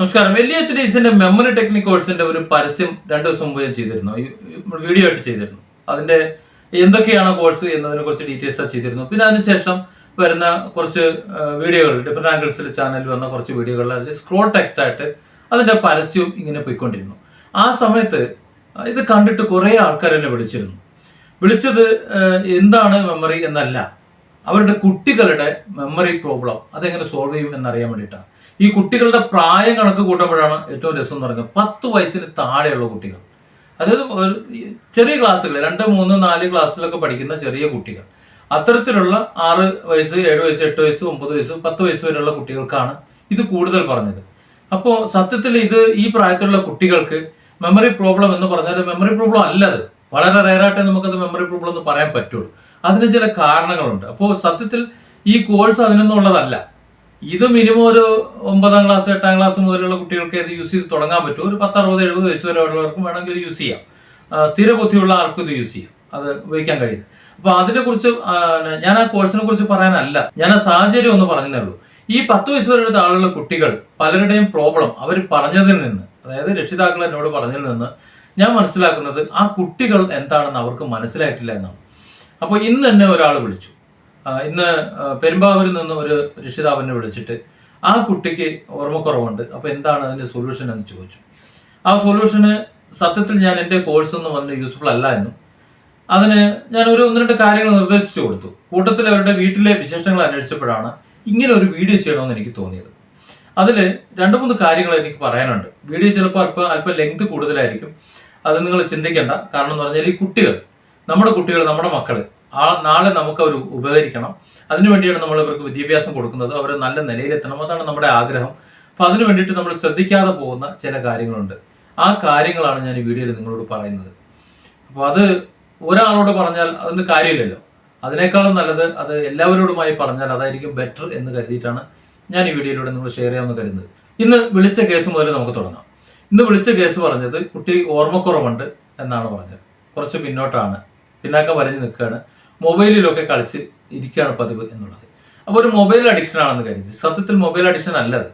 നമസ്കാരം. L H ഡീസിന്റെ memory technique കോഴ്സിന്റെ ഒരു പരസ്യം രണ്ടു ദിവസം മുമ്പ് ഞാൻ ചെയ്തിരുന്നു. വീഡിയോ ആയിട്ട് ചെയ്തിരുന്നു. അതിന്റെ എന്തൊക്കെയാണ് കോഴ്സ് എന്നതിനെ കുറിച്ച് ഡീറ്റെയിൽസ് ചെയ്തിരുന്നു. പിന്നെ അതിനുശേഷം വരുന്ന കുറച്ച് വീഡിയോകൾ ഡിഫറെന്റ് ആംഗിൾസിൽ ചാനലിൽ വന്ന കുറച്ച് വീഡിയോകളിൽ അതിൽ സ്ക്രോൾ ടെക്സ്റ്റ് ആയിട്ട് അതിന്റെ പരസ്യവും ഇങ്ങനെ പോയിക്കൊണ്ടിരുന്നു. ആ സമയത്ത് ഇത് കണ്ടിട്ട് കുറേ ആൾക്കാർ എന്നെ വിളിച്ചിരുന്നു. വിളിച്ചത് എന്താണ് മെമ്മറി എന്നല്ല. അവരുടെ കുട്ടികളുടെ മെമ്മറി പ്രോബ്ലം അതെങ്ങനെ സോൾവ് ചെയ്യും എന്നറിയാൻ വേണ്ടിയിട്ടാണ്. ഈ കുട്ടികളുടെ പ്രായം കണക്ക് കൂട്ടുമ്പോഴാണ് ഏറ്റവും രസം എന്ന് പറയുന്നത് പത്ത് വയസ്സിന് താഴെയുള്ള കുട്ടികൾ. അതായത് ചെറിയ ക്ലാസ്സുകൾ രണ്ട് മൂന്ന് നാല് ക്ലാസ്സിലൊക്കെ പഠിക്കുന്ന ചെറിയ കുട്ടികൾ. അത്തരത്തിലുള്ള ആറ് വയസ്സ് ഏഴ് വയസ്സ് എട്ട് വയസ്സ് ഒമ്പത് വയസ്സ് പത്ത് വയസ്സ് വരെയുള്ള കുട്ടികൾക്കാണ് ഇത് കൂടുതൽ പറഞ്ഞത്. അപ്പോൾ സത്യത്തിൽ ഇത് ഈ പ്രായത്തിലുള്ള കുട്ടികൾക്ക് മെമ്മറി പ്രോബ്ലം എന്ന് പറഞ്ഞാൽ മെമ്മറി പ്രോബ്ലം അല്ലത് വളരെ റയറായിട്ട് നമുക്കത് മെമ്മറി പ്രോബ്ലം എന്ന് പറയാൻ പറ്റുള്ളൂ. അതിന് ചില കാരണങ്ങളുണ്ട്. അപ്പോൾ സത്യത്തിൽ ഈ കോഴ്സ് അതിനൊന്നുള്ളതല്ല ഇത് മിനിമം ഒരു ഒമ്പതാം ക്ലാസ് എട്ടാം ക്ലാസ് മുതലുള്ള കുട്ടികൾക്ക് ഇത് യൂസ് ചെയ്ത് തുടങ്ങാൻ പറ്റും. ഒരു പത്ത് അറുപത് എഴുപത് വയസ്സ് വരെ ഉള്ളവർക്കും വേണമെങ്കിൽ യൂസ് ചെയ്യാം. സ്ഥിര ബുദ്ധിയുള്ള ആർക്കും ഇത് യൂസ് ചെയ്യാം. അത് ഉപയോഗിക്കാൻ കഴിയും അപ്പൊ അതിനെ കുറിച്ച് ഞാൻ ആ കോഴ്സിനെ കുറിച്ച് പറയാനല്ല. ഞാൻ ആ സാഹചര്യം ഒന്ന് പറഞ്ഞതേ ഉള്ളൂ ഈ പത്ത് വയസ്സ് വരെയുള്ള താഴെയുള്ള കുട്ടികൾ പലരുടെയും പ്രോബ്ലം അവർ പറഞ്ഞതിൽ നിന്ന് അതായത് രക്ഷിതാക്കൾ എന്നോട് പറഞ്ഞതിൽ നിന്ന് ഞാൻ മനസ്സിലാക്കുന്നത് ആ കുട്ടികൾ എന്താണെന്ന് അവർക്ക് മനസ്സിലായിട്ടില്ല എന്നാണ്. അപ്പോൾ ഇന്ന് തന്നെ ഒരാൾ വിളിച്ചു. ഇന്ന് പെരുമ്പാവൂരിൽ നിന്ന് ഒരു രക്ഷിതാവിനെ വിളിച്ചിട്ട് ആ കുട്ടിക്ക് ഓർമ്മക്കുറവുണ്ട്. അപ്പോൾ എന്താണ് അതിന്റെ സൊല്യൂഷൻ എന്ന് ചോദിച്ചു. ആ സൊല്യൂഷന് സത്യത്തിൽ ഞാൻ എന്റെ കോഴ്സ് ഒന്നും അതിന് യൂസ്ഫുൾ അല്ല എന്നും അതിന് ഞാൻ ഒരു ഒന്ന് രണ്ട് കാര്യങ്ങൾ നിർദ്ദേശിച്ചു കൊടുത്തു. കൂട്ടത്തിൽ അവരുടെ വീട്ടിലെ വിശേഷങ്ങൾ അന്വേഷിച്ചപ്പോഴാണ് ഇങ്ങനെ ഒരു വീഡിയോ ചെയ്യണമെന്ന് എനിക്ക് തോന്നിയത്. അതിൽ രണ്ട് മൂന്ന് കാര്യങ്ങൾ എനിക്ക് പറയാനുണ്ട്. വീഡിയോ ചിലപ്പോൾ അല്പം അല്പം ലെങ്ത് കൂടുതലായിരിക്കും. അത് നിങ്ങൾ ചിന്തിക്കേണ്ട. കാരണം എന്ന് പറഞ്ഞാൽ ഈ കുട്ടികൾ നമ്മുടെ കുട്ടികൾ നമ്മുടെ മക്കൾ ആ നാളെ നമുക്ക് അവർ ഉപകരിക്കണം. അതിനു വേണ്ടിയാണ് നമ്മൾ ഇവർക്ക് വിദ്യാഭ്യാസം കൊടുക്കുന്നത്. അവർ നല്ല നിലയിലെത്തണം. അതാണ് നമ്മുടെ ആഗ്രഹം. അപ്പൊ അതിനു വേണ്ടിയിട്ട് നമ്മൾ ശ്രദ്ധിക്കാതെ പോകുന്ന ചില കാര്യങ്ങളുണ്ട്. ആ കാര്യങ്ങളാണ് ഞാൻ ഈ വീഡിയോയിൽ നിങ്ങളോട് പറയുന്നത്. അപ്പോൾ അത് ഒരാളോട് പറഞ്ഞാൽ അതിന് കാര്യമില്ലല്ലോ. അതിനേക്കാളും നല്ലത് അത് എല്ലാവരോടുമായി പറഞ്ഞാൽ അതായിരിക്കും ബെറ്റർ എന്ന് കരുതിയിട്ടാണ് ഞാൻ ഈ വീഡിയോയിലൂടെ നിങ്ങൾ ഷെയർ ചെയ്യാമെന്ന് കരുതുന്നത്. ഇന്ന് വിളിച്ച കേസ് മുതൽ നമുക്ക് തുടങ്ങാം. ഇന്ന് വിളിച്ച കേസ് പറഞ്ഞത് കുട്ടി ഓർമ്മക്കുറവുണ്ട് എന്നാണ് പറഞ്ഞത്. കുറച്ച് പിന്നോട്ടാണ് പിന്നാക്കം വരഞ്ഞ് നിൽക്കുകയാണ്. മൊബൈലിലൊക്കെ കളിച്ച് ഇരിക്കുകയാണ് പതിവ് എന്നുള്ളത്. അപ്പോൾ ഒരു മൊബൈൽ അഡിക്ഷൻ ആണെന്ന് കരുതി. സത്യത്തിൽ മൊബൈൽ അഡിക്ഷൻ അല്ലത്.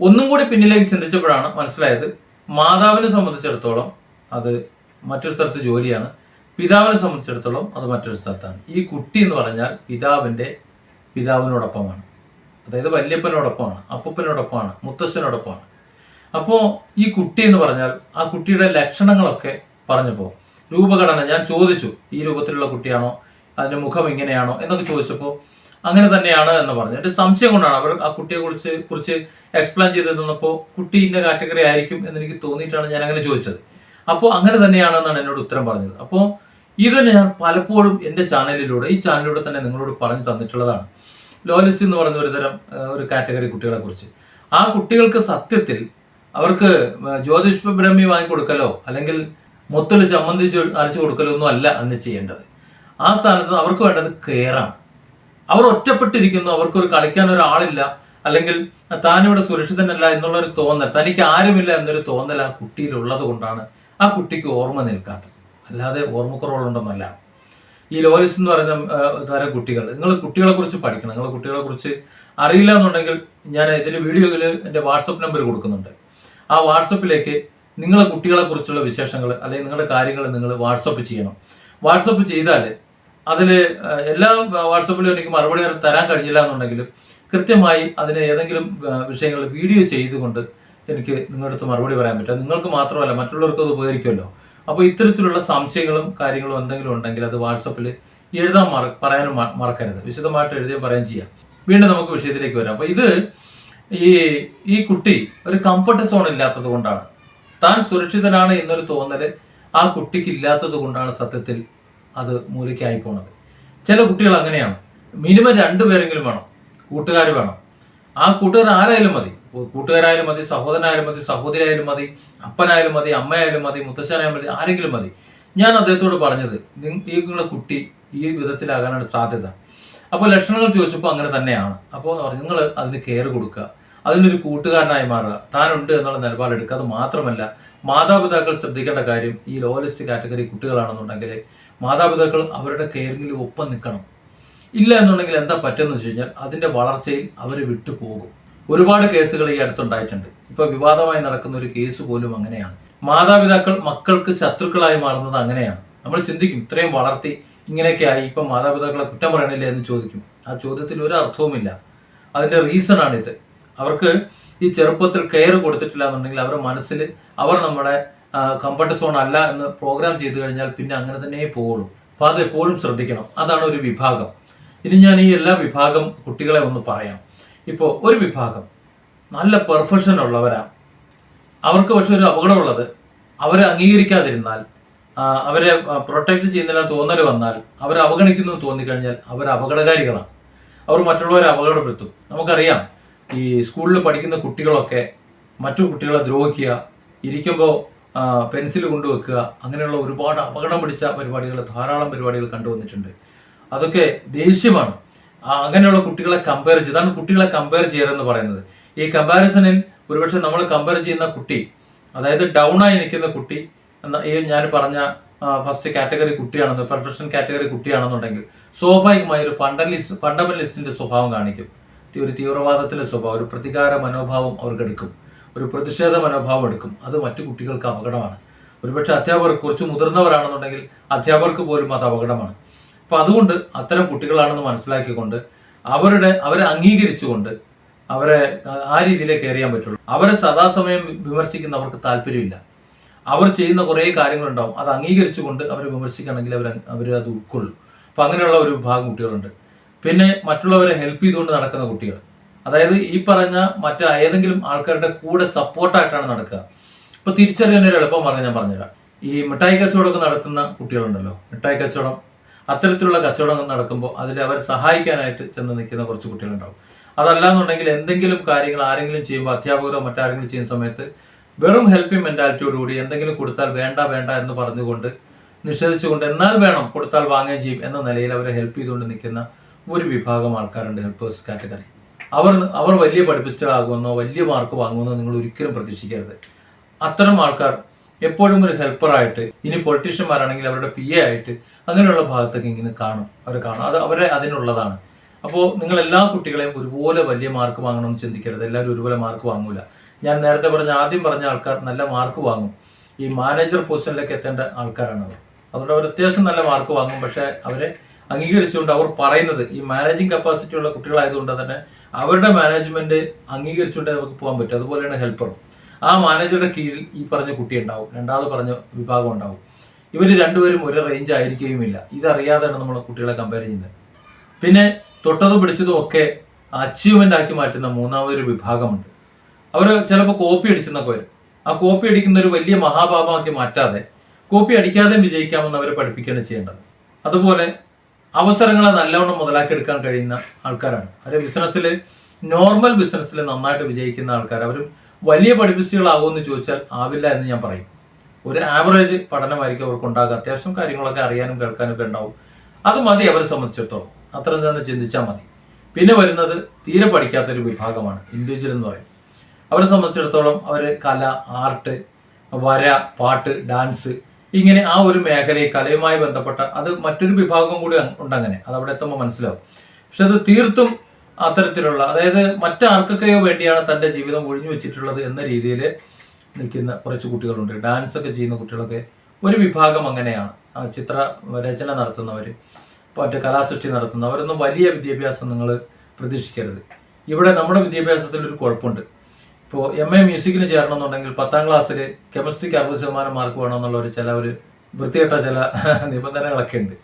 ഒന്നും കൂടി പിന്നിലേക്ക് ചിന്തിച്ചപ്പോഴാണ് മനസ്സിലായത് മാതാവിനെ സംബന്ധിച്ചിടത്തോളം അത് മറ്റൊരു സ്ഥലത്ത് ജോലിയാണ്. പിതാവിനെ സംബന്ധിച്ചിടത്തോളം അത് മറ്റൊരു സ്ഥലത്താണ്. ഈ കുട്ടി എന്ന് പറഞ്ഞാൽ പിതാവിന്റെ പിതാവിനോടൊപ്പമാണ്. അതായത് വല്യപ്പനോടൊപ്പമാണ് അപ്പൂപ്പനോടൊപ്പമാണ് മുത്തശ്ശനോടൊപ്പമാണ്. അപ്പോൾ ഈ കുട്ടി എന്ന് പറഞ്ഞാൽ ആ കുട്ടിയുടെ ലക്ഷണങ്ങളൊക്കെ പറഞ്ഞപ്പോൾ രൂപഘടന ഞാൻ ചോദിച്ചു. ഈ രൂപത്തിലുള്ള കുട്ടിയാണോ? അതിന്റെ മുഖം ഇങ്ങനെയാണോ എന്നൊക്കെ ചോദിച്ചപ്പോൾ അങ്ങനെ തന്നെയാണ് എന്ന് പറഞ്ഞു. എന്റെ സംശയം കൊണ്ടാണ് അവർ ആ കുട്ടിയെ കുറിച്ച് കുറിച്ച് എക്സ്പ്ലെയിൻ ചെയ്ത് തന്നപ്പോൾ കുട്ടി ഇന്ന കാറ്റഗറി ആയിരിക്കും എന്നെനിക്ക് തോന്നിയിട്ടാണ് ഞാൻ അങ്ങനെ ചോദിച്ചത്. അപ്പോൾ അങ്ങനെ തന്നെയാണെന്നാണ് എന്നോട് ഉത്തരം പറഞ്ഞത്. അപ്പോൾ ഇത് ഞാൻ പലപ്പോഴും എന്റെ ചാനലിലൂടെ ഈ ചാനലിലൂടെ തന്നെ നിങ്ങളോട് പറഞ്ഞു തന്നിട്ടുള്ളതാണ്. ലോലിസ് എന്ന് പറയുന്ന ഒരു തരം ഒരു കാറ്റഗറി കുട്ടികളെ കുറിച്ച്. ആ കുട്ടികൾക്ക് സത്യത്തിൽ അവർക്ക് ജ്യോതിഷ ബ്രഹ്മി വാങ്ങിക്കൊടുക്കലോ അല്ലെങ്കിൽ മൊത്തത്തിൽ ചമ്മന്തി അരച്ചു കൊടുക്കലോ ഒന്നും അല്ല അന്ന് ചെയ്യേണ്ടത്. ആ സ്ഥാനത്ത് അവർക്ക് വേണ്ടത് കെയറാണ് അവർ ഒറ്റപ്പെട്ടിരിക്കുന്നു അവർക്കൊരു കളിക്കാൻ ഒരാളില്ല അല്ലെങ്കിൽ താനിവിടെ സുരക്ഷിതനല്ല എന്നുള്ളൊരു തോന്നൽ തനിക്ക് ആരുമില്ല എന്നൊരു തോന്നൽ ആ കുട്ടിയിൽ ഉള്ളത് കൊണ്ടാണ് ആ കുട്ടിക്ക് ഓർമ്മ നിൽക്കാത്തത്. അല്ലാതെ ഓർമ്മക്കുറവുകളുണ്ടെന്നല്ല ഈ ലോലിസ് എന്ന് പറയുന്ന തരം കുട്ടികൾ നിങ്ങൾ കുട്ടികളെ കുറിച്ച് പഠിക്കണം. നിങ്ങൾ കുട്ടികളെ കുറിച്ച് അറിയില്ല എന്നുണ്ടെങ്കിൽ ഞാൻ ഇതിൽ വീഡിയോയിൽ എന്റെ വാട്സപ്പ് നമ്പർ കൊടുക്കുന്നുണ്ട്. ആ വാട്സപ്പിലേക്ക് നിങ്ങളെ കുട്ടികളെ കുറിച്ചുള്ള വിശേഷങ്ങൾ അല്ലെങ്കിൽ നിങ്ങളുടെ കാര്യങ്ങൾ നിങ്ങൾ വാട്സപ്പ് ചെയ്യണം. വാട്സപ്പ് ചെയ്താൽ അതിൽ എല്ലാ വാട്സപ്പിലും എനിക്ക് മറുപടി തരാൻ കഴിഞ്ഞില്ല എന്നുണ്ടെങ്കിലും കൃത്യമായി അതിന് ഏതെങ്കിലും വിഷയങ്ങൾ വീഡിയോ ചെയ്തുകൊണ്ട് എനിക്ക് നിങ്ങളുടെ അടുത്ത് മറുപടി പറയാൻ പറ്റും. നിങ്ങൾക്ക് മാത്രമല്ല മറ്റുള്ളവർക്ക് അത് ഉപകരിക്കുമല്ലോ. അപ്പോൾ ഇത്തരത്തിലുള്ള സംശയങ്ങളും കാര്യങ്ങളും എന്തെങ്കിലും ഉണ്ടെങ്കിൽ അത് വാട്സപ്പിൽ എഴുതാൻ മറ പറയാനും മറക്കരുത്. വിശദമായിട്ട് എഴുതുകയും പറയുകയും ചെയ്യാം. വീണ്ടും നമുക്ക് വിഷയത്തിലേക്ക് വരാം. അപ്പോൾ ഇത് ഈ ഈ കുട്ടി ഒരു കംഫർട്ട് സോൺ ഇല്ലാത്തത് കൊണ്ടാണ്. താൻ സുരക്ഷിതനാണ് എന്നൊരു തോന്നൽ ആ കുട്ടിക്ക് ഇല്ലാത്തത് കൊണ്ടാണ് സത്യത്തിൽ അത് മൂലയ്ക്കായി പോണത്. ചില കുട്ടികൾ അങ്ങനെയാണ്. മിനിമം രണ്ടുപേരെങ്കിലും വേണം. കൂട്ടുകാർ വേണം. ആ കൂട്ടുകാർ ആരായാലും മതി. കൂട്ടുകാരായാലും മതി സഹോദരനായാലും മതി സഹോദരിയായാലും മതി അപ്പനായാലും മതി അമ്മയായാലും മതി മുത്തശ്ശനായാലും മതി ആരെങ്കിലും മതി. ഞാൻ അദ്ദേഹത്തോട് പറഞ്ഞത് നിങ്ങളുടെ കുട്ടി ഈ വിധത്തിലാകാനാണ് സാധ്യത. അപ്പോൾ ലക്ഷണങ്ങൾ ചോദിച്ചപ്പോൾ അങ്ങനെ തന്നെയാണ്. അപ്പോൾ നിങ്ങൾ അതിന് കെയർ കൊടുക്കുക. അതിനൊരു കൂട്ടുകാരനായി മാറുക. താനുണ്ട് എന്നുള്ള നിലപാടെടുക്കുക അത് മാത്രമല്ല മാതാപിതാക്കൾ ശ്രദ്ധിക്കേണ്ട കാര്യം ഈ ലോവലിസ്റ്റ് കാറ്റഗറി കുട്ടികളാണെന്നുണ്ടെങ്കിൽ മാതാപിതാക്കൾ അവരുടെ കെയറിങ്ങിൽ ഒപ്പം നിൽക്കണം. ഇല്ല എന്നുണ്ടെങ്കിൽ എന്താ പറ്റുമെന്ന് വെച്ച് കഴിഞ്ഞാൽ അതിന്റെ വളർച്ചയിൽ അവർ വിട്ടുപോകും. ഒരുപാട് കേസുകൾ ഈ അടുത്തുണ്ടായിട്ടുണ്ട്. ഇപ്പൊ വിവാദമായി നടക്കുന്ന ഒരു കേസ് പോലും അങ്ങനെയാണ്. മാതാപിതാക്കൾ മക്കൾക്ക് ശത്രുക്കളായി മാറുന്നത് അങ്ങനെയാണ്. നമ്മൾ ചിന്തിക്കും ഇത്രയും വളർത്തി ഇങ്ങനെയൊക്കെ ആയി ഇപ്പം മാതാപിതാക്കളെ കുറ്റം പറയണില്ല എന്ന് ചോദിക്കും. ആ ചോദ്യത്തിൽ ഒരു അർത്ഥവുമില്ല. അതിന്റെ റീസൺ ആണിത് അവർക്ക് ഈ ചെറുപ്പത്തിൽ കെയർ കൊടുത്തിട്ടില്ല എന്നുണ്ടെങ്കിൽ അവരുടെ മനസ്സിൽ അവർ നമ്മുടെ കംഫർട്ട് സോൺ അല്ല എന്ന് പ്രോഗ്രാം ചെയ്തു കഴിഞ്ഞാൽ പിന്നെ അങ്ങനെ തന്നെ പോകുള്ളൂ അപ്പോൾ അത് എപ്പോഴും ശ്രദ്ധിക്കണം. അതാണ് ഒരു വിഭാഗം. ഇനി ഞാൻ ഈ എല്ലാ വിഭാഗം കുട്ടികളെ ഒന്ന് പറയാം. ഇപ്പോൾ ഒരു വിഭാഗം നല്ല പെർഫെക്ഷൻ ഉള്ളവരാണ് അവർക്ക് പക്ഷെ ഒരു അപകടമുള്ളത് അവരെ അംഗീകരിക്കാതിരുന്നാൽ അവരെ പ്രൊട്ടക്ട് ചെയ്യുന്നില്ല തോന്നൽ വന്നാൽ അവരെ അവഗണിക്കുന്നു തോന്നിക്കഴിഞ്ഞാൽ അവർ അപകടകാരികളാണ്. അവർ മറ്റുള്ളവരെ അപകടപ്പെടുത്തും. നമുക്കറിയാം ഈ സ്കൂളിൽ പഠിക്കുന്ന കുട്ടികളൊക്കെ മറ്റു കുട്ടികളെ ദ്രോഹിക്കുക ഇരിക്കുമ്പോൾ പെൻസിൽ കൊണ്ടുവെക്കുക അങ്ങനെയുള്ള ഒരുപാട് അപകടം പിടിച്ച പരിപാടികൾ ധാരാളം പരിപാടികൾ കണ്ടുവന്നിട്ടുണ്ട് അതൊക്കെ ദേഷ്യമാണ്. അങ്ങനെയുള്ള കുട്ടികളെ കമ്പയർ ചെയ്ത് അതാണ് കുട്ടികളെ കമ്പയർ ചെയ്യാറെന്ന് പറയുന്നത്. ഈ കമ്പാരിസണിൽ ഒരുപക്ഷെ നമ്മൾ കമ്പയർ ചെയ്യുന്ന കുട്ടി അതായത് ഡൗൺ ആയി നിൽക്കുന്ന കുട്ടി എന്ന ഈ ഞാൻ പറഞ്ഞ ഫസ്റ്റ് കാറ്റഗറി കുട്ടിയാണെന്ന് പെർഫെക്ഷൻ കാറ്റഗറി കുട്ടിയാണെന്നുണ്ടെങ്കിൽ സ്വാഭാവികമായി ഒരു ഫണ്ടലിസ്റ്റ് ഫണ്ടമെന്റലിസ്റ്റിന്റെ സ്വഭാവം കാണിക്കും. ഒരു തീവ്രവാദത്തിന്റെ സ്വഭാവം ഒരു പ്രതികാര മനോഭാവം അവർക്ക് എടുക്കും ഒരു പ്രതിഷേധ മനോഭാവം എടുക്കും. അത് മറ്റു കുട്ടികൾക്ക് അപകടമാണ്. ഒരുപക്ഷെ അധ്യാപകർ കുറച്ച് മുതിർന്നവരാണെന്നുണ്ടെങ്കിൽ അധ്യാപകർക്ക് പോലും അത് അപകടമാണ്. അപ്പൊ അതുകൊണ്ട് അത്തരം കുട്ടികളാണെന്ന് മനസ്സിലാക്കിക്കൊണ്ട് അവരുടെ അവരെ അംഗീകരിച്ചുകൊണ്ട് അവരെ ആ- ആ രീതിയിലേക്ക് എറിയാൻ പറ്റുള്ളൂ. അവരെ സദാസമയം വിമർശിക്കുന്നവർക്ക് താല്പര്യമില്ല. അവർ ചെയ്യുന്ന കുറേ കാര്യങ്ങളുണ്ടാവും. അത് അംഗീകരിച്ചുകൊണ്ട് അവരെ വിമർശിക്കുകയാണെങ്കിൽ അവർ അവർ അത് ഉൾക്കൊള്ളും. അപ്പം അങ്ങനെയുള്ള ഒരു വിഭാഗം കുട്ടികളുണ്ട്. പിന്നെ മറ്റുള്ളവരെ ഹെൽപ്പ് ചെയ്തുകൊണ്ട് നടക്കുന്ന കുട്ടികൾ. അതായത് ഈ പറഞ്ഞ മറ്റ് ഏതെങ്കിലും ആൾക്കാരുടെ കൂടെ സപ്പോർട്ടായിട്ടാണ് നടക്കുക. ഇപ്പൊ തിരിച്ചറിയാൻ ഒരു എളുപ്പം പറഞ്ഞ് ഞാൻ പറഞ്ഞുതരാം. ഈ മിഠായി കച്ചവടമൊക്കെ നടത്തുന്ന കുട്ടികളുണ്ടല്ലോ. മിഠായി കച്ചവടം അത്തരത്തിലുള്ള കച്ചവടങ്ങൾ നടക്കുമ്പോൾ അതിൽ അവരെ സഹായിക്കാനായിട്ട് ചെന്ന് നിൽക്കുന്ന കുറച്ച് കുട്ടികളുണ്ടാവും. അതല്ല എന്നുണ്ടെങ്കിൽ എന്തെങ്കിലും കാര്യങ്ങൾ ആരെങ്കിലും ചെയ്യുമ്പോൾ അധ്യാപകരോ മറ്റാരെങ്കിലും ചെയ്യുന്ന സമയത്ത് വെറും ഹെൽപ്പിംഗ് മെന്റാലിറ്റിയോടുകൂടി എന്തെങ്കിലും കൊടുത്താൽ വേണ്ട വേണ്ട എന്ന് പറഞ്ഞുകൊണ്ട് നിഷേധിച്ചുകൊണ്ട് എന്നാൽ വേണം കൊടുത്താൽ വാങ്ങുകയും ചെയ്യും എന്ന നിലയിൽ അവരെ ഹെൽപ്പ് ചെയ്തുകൊണ്ട് നിൽക്കുന്ന ഒരു വിഭാഗം ആൾക്കാരുണ്ട് ഹെൽപ്പേഴ്സ് കാറ്റഗറി അവർ അവർ വലിയ പഠിപ്പിസ്റ്റുകളാകുമെന്നോ വലിയ മാർക്ക് വാങ്ങുമെന്നോ നിങ്ങൾ ഒരിക്കലും പ്രതീക്ഷിക്കരുത്. അത്തരം ആൾക്കാർ എപ്പോഴും ഒരു ഹെൽപ്പറായിട്ട് ഇനി പൊളിറ്റീഷ്യന്മാരാണെങ്കിൽ അവരുടെ പി എ ആയിട്ട് അങ്ങനെയുള്ള ഭാഗത്തൊക്കെ ഇങ്ങനെ കാണും. അവർ കാണും. അത് അവരെ അതിനുള്ളതാണ്. അപ്പോൾ നിങ്ങൾ എല്ലാ കുട്ടികളെയും ഒരുപോലെ വലിയ മാർക്ക് വാങ്ങണമെന്ന് ചിന്തിക്കരുത്. എല്ലാവരും ഒരുപോലെ മാർക്ക് വാങ്ങൂല. ഞാൻ നേരത്തെ പറഞ്ഞ ആദ്യം പറഞ്ഞ ആൾക്കാർ നല്ല മാർക്ക് വാങ്ങും. ഈ മാനേജർ പൊസിഷനിലേക്ക് എത്തേണ്ട ആൾക്കാരാണ് അവർ അതുകൊണ്ട് അവർ അത്യാവശ്യം നല്ല മാർക്ക് വാങ്ങും. പക്ഷേ അവരെ അംഗീകരിച്ചുകൊണ്ട് അവർ പറയുന്നത് ഈ മാനേജിങ് കപ്പാസിറ്റി ഉള്ള കുട്ടികളായതുകൊണ്ട് തന്നെ അവരുടെ മാനേജ്മെന്റ് അംഗീകരിച്ചുകൊണ്ട് നമുക്ക് പോകാൻ പറ്റും. അതുപോലെയാണ് ഹെൽപ്പറും ആ മാനേജറുടെ കീഴിൽ ഈ പറഞ്ഞ കുട്ടി ഉണ്ടാവും. രണ്ടാമത് പറഞ്ഞ വിഭാഗം ഉണ്ടാവും. ഇവർ രണ്ടുപേരും ഒരേ റേഞ്ച് ആയിരിക്കുകയുമില്ല. ഇതറിയാതെയാണ് നമ്മൾ കുട്ടികളെ കമ്പയർ ചെയ്യുന്നത്. പിന്നെ തൊട്ടതും പിടിച്ചതും ഒക്കെ അച്ചീവ്മെന്റ് ആക്കി മാറ്റുന്ന മൂന്നാമതൊരു വിഭാഗമുണ്ട്. അവർ ചിലപ്പോൾ കോപ്പി അടിച്ചെന്നൊക്കെ വരും. ആ കോപ്പി അടിക്കുന്ന ഒരു വലിയ മഹാപാപമാക്കി മാറ്റാതെ കോപ്പി അടിക്കാതെ വിജയിക്കാമെന്ന് അവരെ പഠിപ്പിക്കുകയാണ് ചെയ്യേണ്ടത്. അതുപോലെ അവസരങ്ങളെ നല്ലവണ്ണം മുതലാക്കിയെടുക്കാൻ കഴിയുന്ന ആൾക്കാരാണ്. അവർ ബിസിനസ്സിൽ നോർമൽ ബിസിനസ്സിൽ നന്നായിട്ട് വിജയിക്കുന്ന ആൾക്കാർ അവരും വലിയ പഠിപ്പിസ്റ്റുകളാകുമെന്ന് ചോദിച്ചാൽ ആവില്ല എന്ന് ഞാൻ പറയും. ഒരു ആവറേജ് പഠനമായിരിക്കും അവർക്ക് ഉണ്ടാകുക. അത്യാവശ്യം കാര്യങ്ങളൊക്കെ അറിയാനും കേൾക്കാനും ഒക്കെ ഉണ്ടാവും. അത് മതി അവരെ സംബന്ധിച്ചിടത്തോളം. അത്രയും തന്നെ ചിന്തിച്ചാൽ മതി. പിന്നെ വരുന്നത് തീരെ പഠിക്കാത്തൊരു വിഭാഗമാണ്. ഇൻഡിവിജ്വൽ എന്ന് പറയും. അവരെ സംബന്ധിച്ചിടത്തോളം അവർ കല ആർട്ട് വര പാട്ട് ഡാൻസ് ഇങ്ങനെ ആ ഒരു മേഖലയെ കലയുമായി ബന്ധപ്പെട്ട അത് മറ്റൊരു വിഭാഗം കൂടി ഉണ്ട് അങ്ങനെ അത് അവിടെ എത്തുമ്പോൾ മനസ്സിലാവും. പക്ഷെ അത് തീർത്തും അത്തരത്തിലുള്ള അതായത് മറ്റാർക്കൊക്കെയോ വേണ്ടിയാണ് തന്റെ ജീവിതം ഒഴിഞ്ഞു വെച്ചിട്ടുള്ളത് എന്ന രീതിയിൽ നിൽക്കുന്ന കുറച്ച് കുട്ടികളുണ്ട്. ഡാൻസ് ഒക്കെ ചെയ്യുന്ന കുട്ടികളൊക്കെ ഒരു വിഭാഗം അങ്ങനെയാണ്. ചിത്ര രചന നടത്തുന്നവർ മറ്റേ കലാസൃഷ്ടി നടത്തുന്നവരൊന്നും വലിയ വിദ്യാഭ്യാസം നിങ്ങൾ പ്രതീക്ഷിക്കരുത്. ഇവിടെ നമ്മുടെ വിദ്യാഭ്യാസത്തിൽ ഒരു കുഴപ്പമുണ്ട്. ഇപ്പോൾ എം എ മ്യൂസിക്കിന് ചേരണമെന്നുണ്ടെങ്കിൽ പത്താം ക്ലാസ്സിൽ കെമിസ്ട്രിക്ക് അറുപത് ശതമാനം മാർക്ക് വേണമെന്നുള്ള ഒരു ചില ഒരു വൃത്തികെട്ട ചില നിബന്ധനകളൊക്കെ ഉണ്ട്.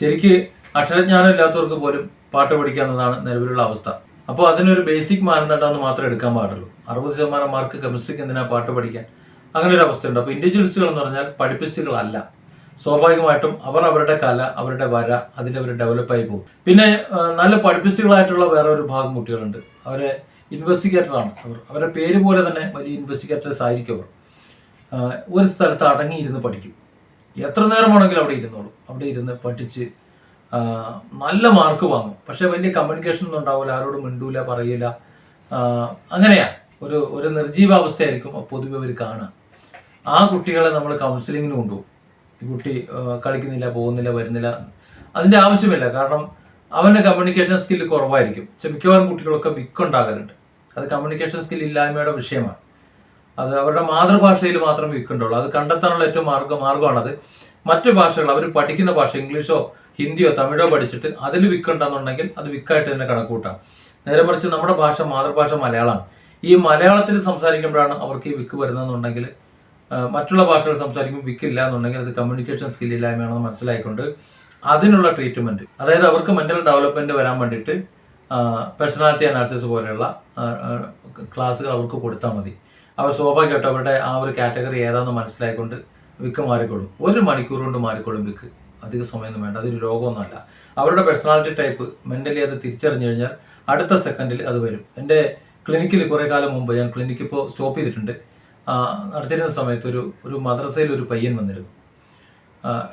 ശരിക്ക് അക്ഷരജ്ഞാനം ഇല്ലാത്തവർക്ക് പോലും പാട്ട് പഠിക്കാവുന്നതാണ് നിലവിലുള്ള അവസ്ഥ. അപ്പോൾ അതിനൊരു ബേസിക് മാനദണ്ഡമെന്ന് മാത്രമേ എടുക്കാൻ പാടുള്ളൂ. അറുപത് ശതമാനം മാർക്ക് കെമിസ്ട്രിക്ക് എന്തിനാ പാട്ട് പഠിക്കാൻ? അങ്ങനെ ഒരു അവസ്ഥയുണ്ട്. അപ്പോൾ ഇൻഡിവിജ്വലിസ്റ്റുകൾ എന്ന് പറഞ്ഞാൽ പഠിപ്പിസ്റ്റുകളല്ല. സ്വാഭാവികമായിട്ടും അവർ അവരുടെ കല അവരുടെ വര അതിൽ അവർ ഡെവലപ്പായി പോകും. പിന്നെ നല്ല പഠിപ്പിസ്റ്റുകളായിട്ടുള്ള വേറെ ഒരു ഭാഗം കുട്ടികളുണ്ട്. അവരെ ഇൻവെസ്റ്റിഗേറ്ററാണ് അവർ. അവരുടെ പേര് പോലെ തന്നെ വലിയ ഇൻവെസ്റ്റിഗേറ്റേഴ്സ് ആയിരിക്കും അവർ. ഒരു സ്ഥലത്ത് അടങ്ങിയിരുന്ന് പഠിക്കും. എത്ര നേരമാണെങ്കിലും അവിടെ ഇരുന്നോളും. അവിടെ ഇരുന്ന് പഠിച്ച് നല്ല മാർക്ക് വാങ്ങും. പക്ഷെ വലിയ കമ്മ്യൂണിക്കേഷൻ ഒന്നും ഉണ്ടാവില്ല. ആരോടും മിണ്ടൂല പറയില്ല അങ്ങനെയാ. ഒരു ഒരു നിർജീവാവസ്ഥയായിരിക്കും പൊതുവെ അവർ കാണുക. ആ കുട്ടികളെ നമ്മൾ കൗൺസിലിങ്ങിന് കൊണ്ടുപോകും. ഈ കുട്ടി കളിക്കുന്നില്ല പോകുന്നില്ല വരുന്നില്ല അതിന്റെ ആവശ്യമില്ല. കാരണം അവന്റെ കമ്മ്യൂണിക്കേഷൻ സ്കില്ല് കുറവായിരിക്കും. മിക്കവാറും കുട്ടികളൊക്കെ വിക്കുണ്ടാകലുണ്ട് അത് കമ്മ്യൂണിക്കേഷൻ സ്കിൽ ഇല്ലായ്മയുടെ വിഷയമാണ്. അത് അവരുടെ മാതൃഭാഷയിൽ മാത്രം വിൽക്കുന്നുള്ളൂ അത് കണ്ടെത്താനുള്ള ഏറ്റവും മാർഗ മാർഗമാണത്. മറ്റു ഭാഷകൾ അവർ പഠിക്കുന്ന ഭാഷ ഇംഗ്ലീഷോ ഹിന്ദിയോ തമിഴോ പഠിച്ചിട്ട് അതിൽ വിൽക്കണ്ടെന്നുണ്ടെങ്കിൽ അത് വിക്കായിട്ട് തന്നെ കണക്കൂട്ടാം. നേരെ മറിച്ച് നമ്മുടെ ഭാഷ മാതൃഭാഷ മലയാളമാണ്. ഈ മലയാളത്തിൽ സംസാരിക്കുമ്പോഴാണ് അവർക്ക് ഈ വിക്ക് വരുന്നതെന്നുണ്ടെങ്കിൽ മറ്റുള്ള ഭാഷകൾ സംസാരിക്കുമ്പോൾ വിക്കില്ല എന്നുണ്ടെങ്കിൽ അത് കമ്മ്യൂണിക്കേഷൻ സ്കിൽ ഇല്ലായ്മയാണെന്ന് മനസ്സിലായിക്കൊണ്ട് അതിനുള്ള ട്രീറ്റ്മെന്റ് അതായത് അവർക്ക് മെന്റൽ ഡെവലപ്മെന്റ് വരാൻ വേണ്ടിയിട്ട് പേഴ്സണാലിറ്റി അനാലിസിസ് പോലെയുള്ള ക്ലാസ്സുകൾ അവർക്ക് കൊടുത്താൽ മതി. അവർ സ്വാഭാവികമായിട്ടും അവരുടെ ആ ഒരു കാറ്റഗറി ഏതാണെന്ന് മനസ്സിലായിക്കൊണ്ട് വിക്ക് മാറിക്കൊള്ളും ഒരു മണിക്കൂർ കൊണ്ട് മാറിക്കൊള്ളും വിക്ക് അധിക സമയമൊന്നും വേണ്ട. അതൊരു രോഗമൊന്നുമല്ല. അവരുടെ പേഴ്സണാലിറ്റി ടൈപ്പ് മെന്റലി അത് തിരിച്ചറിഞ്ഞു കഴിഞ്ഞാൽ അടുത്ത സെക്കൻഡിൽ അത് വരും. എന്റെ ക്ലിനിക്കിൽ കുറേ കാലം മുമ്പ് ഞാൻ ക്ലിനിക്ക് ഇപ്പോൾ സ്റ്റോപ്പ് ചെയ്തിട്ടുണ്ട്. നടത്തിയിരുന്ന സമയത്ത് ഒരു ഒരു മദ്രസയിൽ ഒരു പയ്യൻ വന്നിരുന്നു.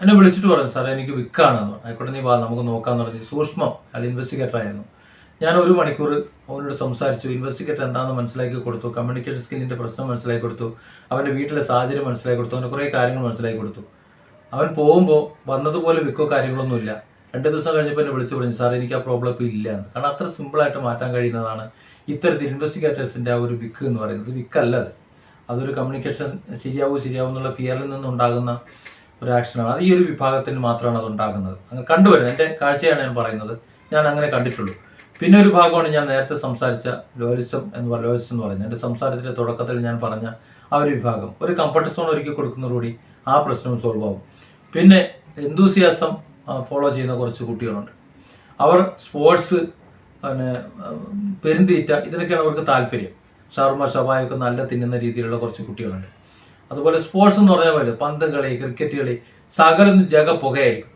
എന്നെ വിളിച്ചിട്ട് പറഞ്ഞു സാറേ എനിക്ക് വിൽക്കാണ് ആയിക്കോട്ടെ നീ വാ നമുക്ക് നോക്കാന്ന് പറഞ്ഞു. സൂക്ഷ്മം അയാൾ ഇൻവെസ്റ്റിഗേറ്റർ ആയിരുന്നു. ഞാൻ ഒരു മണിക്കൂർ അവനോട് സംസാരിച്ചു. ഇൻവെസ്റ്റിഗേറ്റർ എന്താണെന്ന് മനസ്സിലാക്കി കൊടുത്തു. കമ്മ്യൂണിക്കേഷൻ സ്കില്ലിന്റെ പ്രശ്നം മനസ്സിലാക്കി കൊടുത്തു. അവന്റെ വീട്ടിലെ സാഹചര്യം മനസ്സിലാക്കി കൊടുത്തു. അവന് കുറേ കാര്യങ്ങൾ മനസ്സിലാക്കി കൊടുത്തു. അവൻ പോകുമ്പോൾ വന്നതുപോലെ വിൽക്കോ കാര്യങ്ങളൊന്നുമില്ല രണ്ട് ദിവസം കഴിഞ്ഞപ്പോൾ എന്നെ വിളിച്ചു പറഞ്ഞു സാർ എനിക്ക് ആ പ്രോബ്ലം ഇപ്പോൾ ഇല്ല എന്ന്. കാരണം അത്ര സിമ്പിളായിട്ട് മാറ്റാൻ കഴിയുന്നതാണ് ഇത്തരത്തിൽ ഇൻവെസ്റ്റിഗേറ്റേഴ്സിന്റെ ആ ഒരു വിക്ക് എന്ന് പറയുന്നത്. വിക്കല്ല അത്. അതൊരു കമ്മ്യൂണിക്കേഷൻ ശരിയാവും ശരിയാവും എന്നുള്ള ഫിയറിൽ നിന്നുണ്ടാകുന്ന ഒരു ആക്ഷനാണ് അത് ഈ ഒരു വിഭാഗത്തിന് മാത്രമാണ് അത് ഉണ്ടാകുന്നത്. അങ്ങനെ കണ്ടുവരുന്നത്. എന്റെ കാഴ്ചയാണ് ഞാൻ പറയുന്നത്. ഞാൻ അങ്ങനെ കണ്ടിട്ടുള്ളൂ. പിന്നെ ഒരു ഭാഗമാണ് ഞാൻ നേരത്തെ സംസാരിച്ച ലോലിസം എന്ന് പറയുക ലോലിസം എന്ന് പറയുന്നത്. എന്റെ സംസാരത്തിന്റെ തുടക്കത്തിൽ ഞാൻ പറഞ്ഞ ആ ഒരു വിഭാഗം. ഒരു കംഫർട്ട് സോൺ ഒരുക്കി കൊടുക്കുന്നതോടുകൂടി ആ പ്രശ്നം സോൾവ് ആവും. പിന്നെ എന്തൂസിയാസം ഫോളോ ചെയ്യുന്ന കുറച്ച് കുട്ടികളുണ്ട്. അവർ സ്പോർട്സ് പിന്നെ പെരുന്തീറ്റ ഇതിനൊക്കെയാണ് അവർക്ക് താല്പര്യം. ഷവർമ ഷബായൊക്കെ നല്ല തിന്നുന്ന രീതിയിലുള്ള കുറച്ച് കുട്ടികളുണ്ട്. അതുപോലെ സ്പോർട്സ് എന്ന് പറഞ്ഞാൽ പോലെ പന്ത് കളി ക്രിക്കറ്റ് കളി സകലം ജഗ പുകയായിരിക്കും.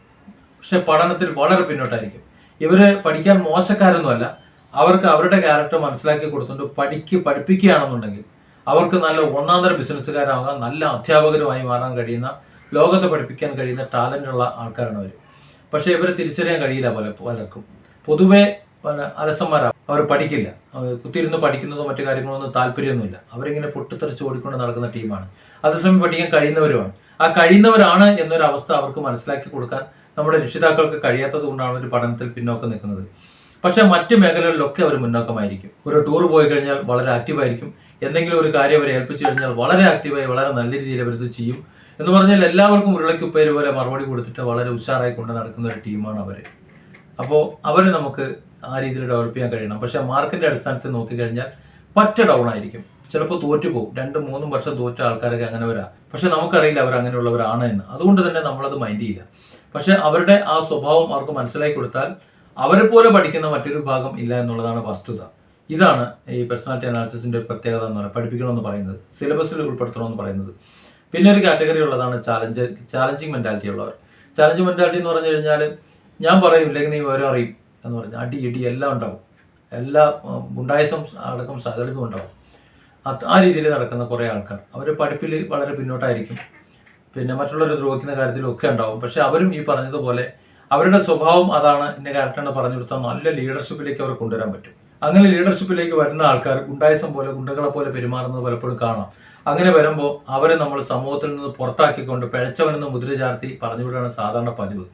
പക്ഷെ പഠനത്തിൽ വളരെ പിന്നോട്ടായിരിക്കും. ഇവർ പഠിക്കാൻ മോശക്കാരൊന്നുമല്ല. അവർക്ക് അവരുടെ ക്യാരക്ടർ മനസ്സിലാക്കി കൊടുത്തുകൊണ്ട് പഠിക്ക് പഠിപ്പിക്കുകയാണെന്നുണ്ടെങ്കിൽ അവർക്ക് നല്ല ഒന്നാം തരം ബിസിനസ്സുകാരാകാൻ നല്ല അധ്യാപകരുമായി മാറാൻ കഴിയുന്ന ലോകത്തെ പഠിപ്പിക്കാൻ കഴിയുന്ന ടാലന്റ് ഉള്ള ആൾക്കാരാണ് അവർ പക്ഷേ ഇവരെ തിരിച്ചറിയാൻ കഴിയില്ല പല പലർക്കും. പൊതുവെ അലസന്മാരാണ് അവർ പഠിക്കില്ല. കുത്തിയിരുന്ന് പഠിക്കുന്നതോ മറ്റു കാര്യങ്ങളൊന്നും താല്പര്യമൊന്നുമില്ല. അവരിങ്ങനെ പൊട്ടിത്തെറിച്ച് ഓടിക്കൊണ്ട് നടക്കുന്ന ടീമാണ്. അതേസമയം പഠിക്കാൻ കഴിയുന്നവരുമാണ്. ആ കഴിയുന്നവരാണ് എന്നൊരു അവസ്ഥ അവർക്ക് മനസ്സിലാക്കി കൊടുക്കാൻ നമ്മുടെ രക്ഷിതാക്കൾക്ക് കഴിയാത്തത് കൊണ്ടാണ് ഒരു പഠനത്തിൽ പിന്നോക്കം നിൽക്കുന്നത്. പക്ഷേ മറ്റ് മേഖലകളിലൊക്കെ അവർ മുന്നോക്കമായിരിക്കും. ഒരു ടൂർ പോയി കഴിഞ്ഞാൽ വളരെ ആക്റ്റീവായിരിക്കും. എന്തെങ്കിലും ഒരു കാര്യം അവരെ ഏൽപ്പിച്ചു കഴിഞ്ഞാൽ വളരെ ആക്റ്റീവായി വളരെ നല്ല രീതിയിൽ അവരത് ചെയ്യും. എന്ന് പറഞ്ഞാൽ എല്ലാവർക്കും ഉരുളക്കുപ്പേര് പോലെ മറുപടി കൊടുത്തിട്ട് വളരെ ഉഷാറായി കൊണ്ട് നടക്കുന്ന ഒരു ടീമാണ് അവർ അപ്പോൾ അവർ നമുക്ക് ആ രീതിയിൽ ഡെവലപ്പ് ചെയ്യാൻ കഴിയണം. പക്ഷേ മാർക്കിന്റെ അടിസ്ഥാനത്തിൽ നോക്കിക്കഴിഞ്ഞാൽ പറ്റ ഡൗൺ ആയിരിക്കും. ചിലപ്പോൾ തോറ്റു പോകും. രണ്ടും മൂന്നും വർഷം തോറ്റ ആൾക്കാരൊക്കെ അങ്ങനെ വരാം. പക്ഷെ നമുക്കറിയില്ല അവർ അങ്ങനെയുള്ളവരാണ് എന്ന്. അതുകൊണ്ട് തന്നെ നമ്മളത് മൈൻഡ് ചെയ്യില്ല. പക്ഷെ അവരുടെ ആ സ്വഭാവം അവർക്ക് മനസ്സിലാക്കി കൊടുത്താൽ അവരെ പോലെ പഠിക്കുന്ന മറ്റൊരു ഭാഗം ഇല്ല എന്നുള്ളതാണ് വസ്തുത. ഇതാണ് ഈ പേഴ്സണാലിറ്റി അനാലിസിസിന്റെ ഒരു പ്രത്യേകത എന്ന് പറയുന്നത്. പഠിപ്പിക്കണമെന്ന് പറയുന്നത്. സിലബസിൽ ഉൾപ്പെടുത്തണമെന്ന് പറയുന്നത്. പിന്നെ ഒരു കാറ്റഗറി ഉള്ളതാണ് ചാലഞ്ച് ചാലഞ്ചിങ് മെന്റാലിറ്റി ഉള്ളവർ. ചാലഞ്ചിങ് മെന്റാലിറ്റി എന്ന് പറഞ്ഞു കഴിഞ്ഞാൽ ഞാൻ പറയും ഇല്ലെങ്കിൽ നീ ഓരോ അറിയും. എന്ന് പറഞ്ഞാൽ അടി ഇടി എല്ലാം ഉണ്ടാവും. എല്ലാ ഗുണ്ടായസം അടക്കം സകലതും ഉണ്ടാവും. ആ രീതിയിൽ നടക്കുന്ന കുറേ ആൾക്കാർ. അവർ പഠിപ്പിൽ വളരെ പിന്നോട്ടായിരിക്കും. പിന്നെ മറ്റുള്ളവരെ ദ്രോഹിക്കുന്ന കാര്യത്തിലും ഒക്കെ ഉണ്ടാവും. പക്ഷെ അവരും ഈ പറഞ്ഞതുപോലെ അവരുടെ സ്വഭാവം അതാണ് എന്റെ ക്യാരക്ടറിനെ പറഞ്ഞു കൊടുത്താൽ നല്ല ലീഡർഷിപ്പിലേക്ക് അവർ കൊണ്ടുവരാൻ പറ്റും. അങ്ങനെ ലീഡർഷിപ്പിലേക്ക് വരുന്ന ആൾക്കാർ ഗുണ്ടായസം പോലെ ഗുണ്ടകളെ പോലെ പെരുമാറുന്നത് പലപ്പോഴും കാണാം. അങ്ങനെ വരുമ്പോൾ അവരെ നമ്മൾ സമൂഹത്തിൽ നിന്ന് പുറത്താക്കിക്കൊണ്ട് പിഴച്ചവനെന്ന് മുദ്ര ചാർത്തി പറഞ്ഞുവിടുകയാണ് സാധാരണ പതിവ്.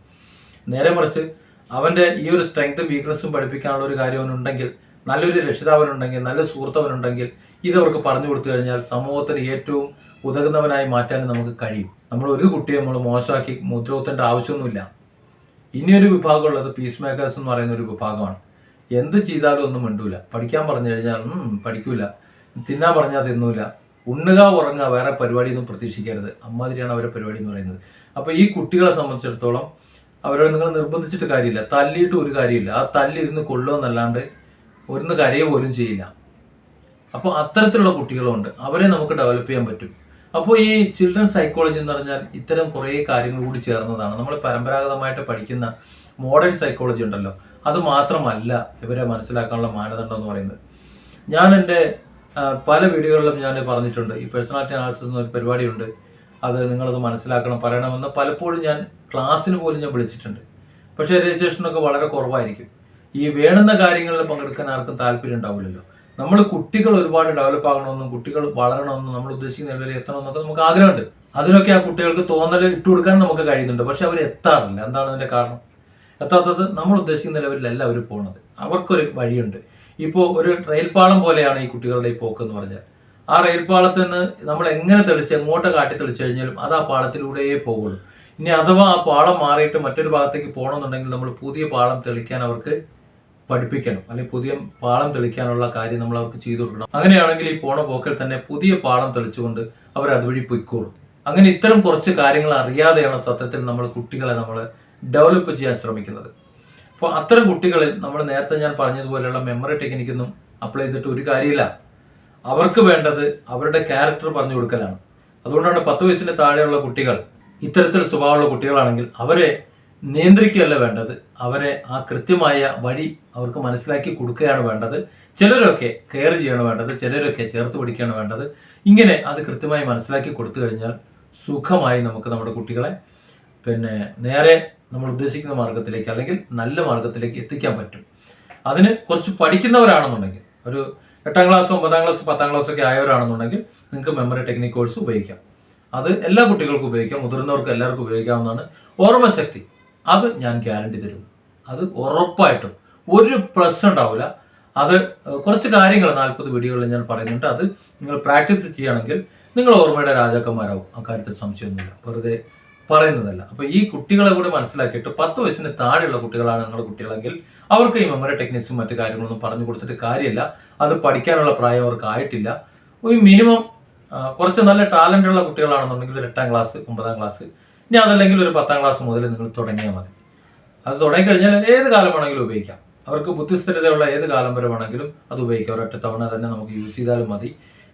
നേരെ മറിച്ച് അവന്റെ ഈ ഒരു സ്ട്രെങ്തും വീക്ക്നസ്സും പഠിപ്പിക്കാനുള്ള ഒരു കാര്യം അവനുണ്ടെങ്കിൽ നല്ലൊരു രക്ഷിതാവനുണ്ടെങ്കിൽ നല്ല സുഹൃത്തവനുണ്ടെങ്കിൽ ഇതവർക്ക് പറഞ്ഞു കൊടുത്തു കഴിഞ്ഞാൽ സമൂഹത്തിന് ഏറ്റവും ഉതകുന്നവനായി മാറ്റാൻ നമുക്ക് കഴിയും. നമ്മൾ ഒരു കുട്ടിയെ നമ്മൾ മോശമാക്കി മുദ്രകുത്തേണ്ട ആവശ്യമൊന്നുമില്ല. ഇനിയൊരു വിഭാഗമുള്ളത് പീസ് മേക്കേഴ്സ് എന്ന് പറയുന്ന ഒരു വിഭാഗമാണ്. എന്ത് ചെയ്താലും ഒന്നും മിണ്ടൂല. പഠിക്കാൻ പറഞ്ഞു കഴിഞ്ഞാൽ പഠിക്കൂല. തിന്നാൻ പറഞ്ഞാൽ തിന്നൂല. ഉണ്ണുക ഉറങ്ങുക വേറെ പരിപാടിയൊന്നും പ്രതീക്ഷിക്കരുത്. അമ്മാതിരിയാണ് അവരുടെ പരിപാടി എന്ന് പറയുന്നത്. അപ്പോൾ ഈ കുട്ടികളെ സംബന്ധിച്ചിടത്തോളം അവരെ നിങ്ങൾ നിർബന്ധിച്ചിട്ട് കാര്യമില്ല. തല്ലിയിട്ട് ഒരു കാര്യമില്ല. ആ തല്ലിരുന്ന് കൊള്ളുമെന്നല്ലാണ്ട് ഒരുന്ന് കരയ പോലും ചെയ്യില്ല. അപ്പോൾ അത്തരത്തിലുള്ള കുട്ടികളുണ്ട്. അവരെ നമുക്ക് ഡെവലപ്പ് ചെയ്യാൻ പറ്റും. അപ്പോൾ ഈ ചിൽഡ്രൻ സൈക്കോളജി എന്ന് പറഞ്ഞാൽ ഇത്തരം കുറേ കാര്യങ്ങൾ കൂടി ചേർന്നതാണ്. നമ്മൾ പരമ്പരാഗതമായിട്ട് പഠിക്കുന്ന മോഡേൺ സൈക്കോളജി ഉണ്ടല്ലോ. അത് മാത്രമല്ല ഇവരെ മനസ്സിലാക്കാനുള്ള മാനദണ്ഡം എന്ന് പറയുന്നത്. ഞാൻ എന്റെ പല വീഡിയോകളിലും ഞാൻ പറഞ്ഞിട്ടുണ്ട്. ഈ പേഴ്സണാലിറ്റി അനാലിസിസ് എന്നൊരു പരിപാടിയുണ്ട്. അത് നിങ്ങളത് മനസ്സിലാക്കണം പറയണമെന്ന് പലപ്പോഴും ഞാൻ ക്ലാസ്സിന് പോലും ഞാൻ വിളിച്ചിട്ടുണ്ട്. പക്ഷേ രജിസ്ട്രേഷനൊക്കെ വളരെ കുറവായിരിക്കും. ഈ വേണുന്ന കാര്യങ്ങളിൽ പങ്കെടുക്കാൻ ആർക്കും താല്പര്യം ഉണ്ടാവില്ലല്ലോ. നമ്മൾ കുട്ടികൾ ഒരുപാട് ഡെവലപ്പ് ആകണമെന്നും കുട്ടികൾ വളരണമെന്നും നമ്മൾ ഉദ്ദേശിക്കുന്ന നിലയിൽ എത്തണമെന്നൊക്കെ നമുക്ക് ആഗ്രഹമുണ്ട്. അതിനൊക്കെ ആ കുട്ടികൾക്ക് തോന്നൽ ഇട്ട് കൊടുക്കാൻ നമുക്ക് കഴിയുന്നുണ്ട്. പക്ഷെ അവർ എത്താറില്ല. എന്താണ് അതിന്റെ കാരണം? എത്താത്തത് നമ്മൾ ഉദ്ദേശിക്കുന്ന ലെവലിലല്ല അവർ പോകുന്നത് അവർക്കൊരു വഴിയുണ്ട്. ഇപ്പോൾ ഒരു ട്രെയിൽ പാളം പോലെയാണ് ഈ കുട്ടികളുടെ ഈ പോക്ക് എന്ന് പറഞ്ഞാൽ. ആ റെയിൽ പാളത്തിൽ നിന്ന് നമ്മൾ എങ്ങനെ തെളിച്ച് എങ്ങോട്ട് കാട്ടി തെളിച്ചു കഴിഞ്ഞാലും അത് ആ പാളത്തിലൂടെയേ പോകുള്ളൂ. ഇനി അഥവാ ആ പാളം മാറിയിട്ട് മറ്റൊരു ഭാഗത്തേക്ക് പോകണമെന്നുണ്ടെങ്കിൽ നമ്മൾ പുതിയ പാളം തെളിക്കാൻ അവർക്ക് പഠിപ്പിക്കണം. അല്ലെങ്കിൽ പുതിയ പാളം തെളിക്കാനുള്ള കാര്യം നമ്മൾ അവർക്ക് ചെയ്തു കൊടുക്കണം. അങ്ങനെയാണെങ്കിൽ ഈ പോണ പോക്കിൽ തന്നെ പുതിയ പാളം തെളിച്ചുകൊണ്ട് അവർ അതുവഴി പൊയ്ക്കോളും. അങ്ങനെ ഇത്തരം കുറച്ച് കാര്യങ്ങൾ അറിയാതെയാണ് സത്യത്തിൽ നമ്മൾ കുട്ടികളെ നമ്മൾ ഡെവലപ്പ് ചെയ്യാൻ ശ്രമിക്കുന്നത്. അപ്പോൾ അത്തരം കുട്ടികളിൽ നമ്മൾ നേരത്തെ ഞാൻ പറഞ്ഞതുപോലെയുള്ള മെമ്മറി ടെക്നിക്കൊന്നും അപ്ലൈ ചെയ്തിട്ട് ഒരു കാര്യമില്ല. അവർക്ക് വേണ്ടത് അവരുടെ ക്യാരക്ടർ പറഞ്ഞു കൊടുക്കലാണ്. അതുകൊണ്ടാണ് പത്ത് വയസ്സിന് താഴെയുള്ള കുട്ടികൾ ഇത്തരത്തിൽ സ്വഭാവമുള്ള കുട്ടികളാണെങ്കിൽ അവരെ നിയന്ത്രിക്കുകയല്ല വേണ്ടത്. അവരെ ആ കൃത്യമായ വഴി അവർക്ക് മനസ്സിലാക്കി കൊടുക്കുകയാണ് വേണ്ടത്. ചിലരൊക്കെ കെയർ ചെയ്യണം വേണ്ടത് ചിലരൊക്കെ ചേർത്ത് പിടിക്കുകയാണ് വേണ്ടത്. ഇങ്ങനെ അത് കൃത്യമായി മനസ്സിലാക്കി കൊടുത്തു കഴിഞ്ഞാൽ സുഖമായി നമുക്ക് നമ്മുടെ കുട്ടികളെ പിന്നെ നേരെ നമ്മൾ ഉദ്ദേശിക്കുന്ന മാർഗത്തിലേക്ക് അല്ലെങ്കിൽ നല്ല മാർഗത്തിലേക്ക് എത്തിക്കാൻ പറ്റും. അതിന് കുറച്ച് പഠിക്കുന്നവരാണെന്നുണ്ടെങ്കിൽ ഒരു എട്ടാം ക്ലാസ് ഒമ്പതാം ക്ലാസ് പത്താം ക്ലാസ് ഒക്കെ ആയവരാണെന്നുണ്ടെങ്കിൽ നിങ്ങൾക്ക് മെമ്മറി ടെക്നിക് കോഴ്സ് ഉപയോഗിക്കാം. അത് എല്ലാ കുട്ടികൾക്കും ഉപയോഗിക്കാം മുതിർന്നവർക്ക് എല്ലാവർക്കും ഉപയോഗിക്കാവുന്നതാണ്. ഓർമ്മശക്തി അത് ഞാൻ ഗ്യാരണ്ടി തരും. അത് ഉറപ്പായിട്ടും ഒരു പ്രശ്നം ഉണ്ടാവില്ല അത് കുറച്ച് കാര്യങ്ങൾ നാൽപ്പത് വീഡിയോകളിൽ ഞാൻ പറയുന്നുണ്ട്. അത് നിങ്ങൾ പ്രാക്ടീസ് ചെയ്യുകയാണെങ്കിൽ നിങ്ങൾ ഓർമ്മയുടെ രാജാക്കന്മാരാവും. അക്കാര്യത്തിൽ സംശയമൊന്നുമില്ല. വെറുതെ പറയുന്നതല്ല. അപ്പൊ ഈ കുട്ടികളെ കൂടി മനസ്സിലാക്കിയിട്ട് പത്ത് വയസ്സിന് താഴെയുള്ള കുട്ടികളാണ് നിങ്ങളുടെ കുട്ടികളെങ്കിൽ അവർക്ക് ഈ മെമ്മറി ടെക്നിക്സും മറ്റു കാര്യങ്ങളൊന്നും പറഞ്ഞു കൊടുത്തിട്ട് കാര്യമില്ല. അത് പഠിക്കാനുള്ള പ്രായം അവർക്ക് ആയിട്ടില്ല. ഒരു മിനിമം കുറച്ച് നല്ല ടാലന്റ് ഉള്ള കുട്ടികളാണെന്നുണ്ടെങ്കിൽ ഒരു എട്ടാം ക്ലാസ് ഒമ്പതാം ക്ലാസ് ഇനി അതല്ലെങ്കിൽ ഒരു പത്താം ക്ലാസ് മുതൽ നിങ്ങൾ തുടങ്ങിയാൽ മതി. അത് തുടങ്ങിക്കഴിഞ്ഞാൽ ഏത് കാലം വേണമെങ്കിലും ഉപയോഗിക്കാം. അവർക്ക് ബുദ്ധിസ്ഥിരതയുള്ള ഏത് കാലം വരെ വേണമെങ്കിലും അത് ഉപയോഗിക്കാം. ഒരൊറ്റ തവണ തന്നെ നമുക്ക് യൂസ് ചെയ്താലും മതി.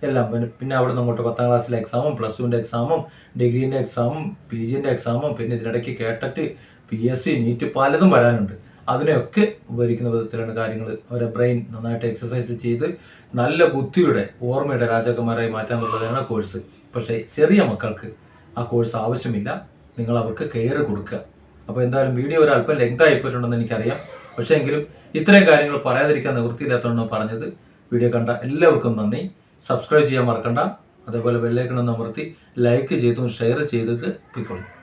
എല്ലാം. പിന്നെ പിന്നെ അവിടെ നിന്ന് അങ്ങോട്ട് പത്താം ക്ലാസ്സിലെ എക്സാമും പ്ലസ് ടുവിന്റെ എക്സാമും ഡിഗ്രീന്റെ എക്സാമും പി ജിന്റെ എക്സാമും പിന്നെ ഇതിനിടയ്ക്ക് കേട്ടിട്ട് പി എസ് സി നീറ്റ് പലതും വരാനുണ്ട്. അതിനെയൊക്കെ ഉപകരിക്കുന്ന വിധത്തിലാണ് കാര്യങ്ങൾ അവരെ ബ്രെയിൻ നന്നായിട്ട് എക്സസൈസ് ചെയ്ത് നല്ല ബുദ്ധിയുടെ ഓർമ്മയുടെ രാജാക്കന്മാരായി മാറ്റാന്നുള്ളതാണ് കോഴ്സ് പക്ഷേ ചെറിയ മക്കൾക്ക് ആ കോഴ്സ് ആവശ്യമില്ല. നിങ്ങൾ അവർക്ക് കെയർ കൊടുക്കുക. അപ്പോൾ എന്തായാലും വീഡിയോ ഒരു അല്പം ലെങ്ത് ആയിപ്പോയിട്ടുണ്ടെന്ന് എനിക്കറിയാം. പക്ഷേ എങ്കിലും ഇത്രയും കാര്യങ്ങൾ പറയാതിരിക്കാൻ നിവൃത്തിയില്ലാത്തതുകൊണ്ടാണ് പറഞ്ഞത്. വീഡിയോ കണ്ട എല്ലാവർക്കും നന്ദി. സബ്സ്ക്രൈബ് ചെയ്യാൻ മറക്കണ്ട. അതേപോലെ ബെല്ലൈക്കണം അമർത്തി ലൈക്ക് ചെയ്തും ഷെയർ ചെയ്തിട്ട് പിക്കൊള്ളൂ